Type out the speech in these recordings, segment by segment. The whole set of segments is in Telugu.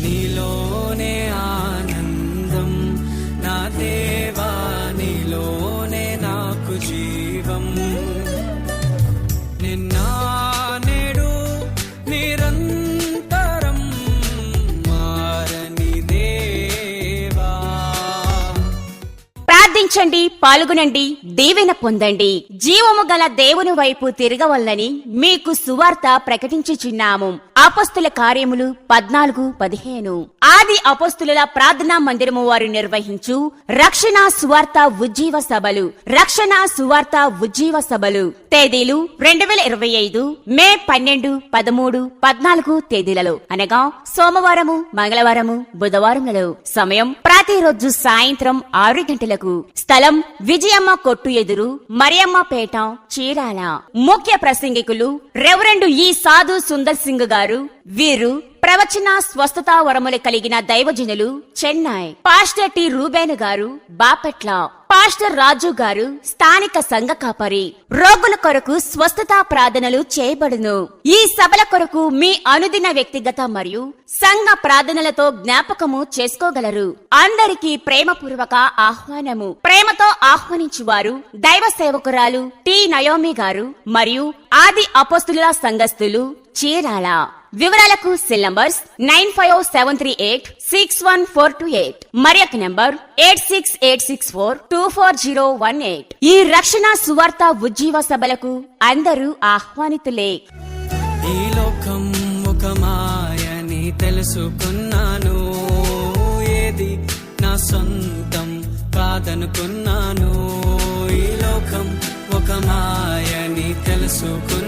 Nila. ప్రార్థించండి పాల్గొనండి దీవెన పొందండి. జీవము గల దేవుని వైపు తిరగవల్లని మీకు సువార్త ప్రకటించుచున్నాము. అపస్తుల కార్యములు పద్నాలుగు పదిహేను. ఆది అపస్తుల ప్రార్థనా మందిరము వారు నిర్వహించు రక్షణ సువార్త ఉజ్జీవ సభలు. రక్షణ సువార్త ఉజ్జీవ సభలు. తేదీలు రెండు వేల ఇరవై ఐదు మే పన్నెండు పదమూడు పద్నాలుగు తేదీలలో. అనగా సోమవారము మంగళవారము బుధవారములలో. సమయం ప్రతిరోజు సాయంత్రం ఆరు గంటలకు స్థలం విజయమ్మ కొట్టు ఎదురు మరియమ్మ పేట చీరాల. ముఖ్య ప్రసంగికులు రెవరెండు ఈ సాధు సుందర్ సింగ్ గారు వీరు ప్రవచన స్వస్థత వరములు కలిగిన దైవజనులు చెన్నై. పాస్టర్ టి రూబేన్ గారు బాపట్ల. పాస్టర్ రాజు గారు స్థానిక సంఘ కాపరి. రోగుల కొరకు స్వస్థత ప్రార్థనలు చేయబడును. ఈ సభల కొరకు మీ అనుదిన వ్యక్తిగత మరియు సంఘ ప్రార్థనలతో జ్ఞాపకము చేసుకోగలరు. అందరికీ ప్రేమపూర్వక ఆహ్వానము. ప్రేమతో ఆహ్వానించువారు దైవ సేవకురాలు టి నయోమి గారు మరియు ఆది అపోస్తుల సంఘస్థులు చీరాల. వివరాలకు cell numbers nine five seven three eight six one four two eight. మరి ఒక number eight six eight six four two four zero one eight. ఈ రక్షణ సువార్త ఉజ్జీవ సభలకు అందరూ ఆహ్వానితులే. ఈ లోకం ఒక మాయని తెలుసుకున్నాను. ఏది నా సొంతం కాదనుకున్నాను. ఈ లోకం ఒక మాయని తెలుసుకున్నాను.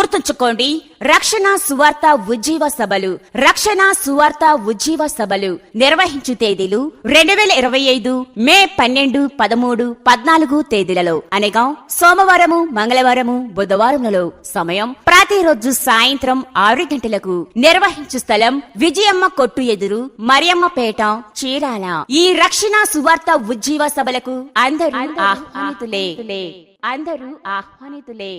గుర్తుంచుకోండి రక్షణ సువార్త ఉజ్జీవ సభలు రక్షణ సువార్త ఉజ్జీవ సభలు నిర్వహించు తేదీలు రెండు వేల ఇరవై ఐదు మే పన్నెండు పదమూడు పద్నాలుగు తేదీలలో. అనగా సోమవారము మంగళవారము బుధవారములలో సమయం ప్రతిరోజు సాయంత్రం ఆరు గంటలకు నిర్వహించు స్థలం విజయమ్మ కొట్టు ఎదురు మరియమ్మపేట చీరాల. ఈ రక్షణ సువార్త ఉజ్జీవ సభలకు అందరూ ఆహ్వానితులే. అందరూ ఆహ్వానితులే.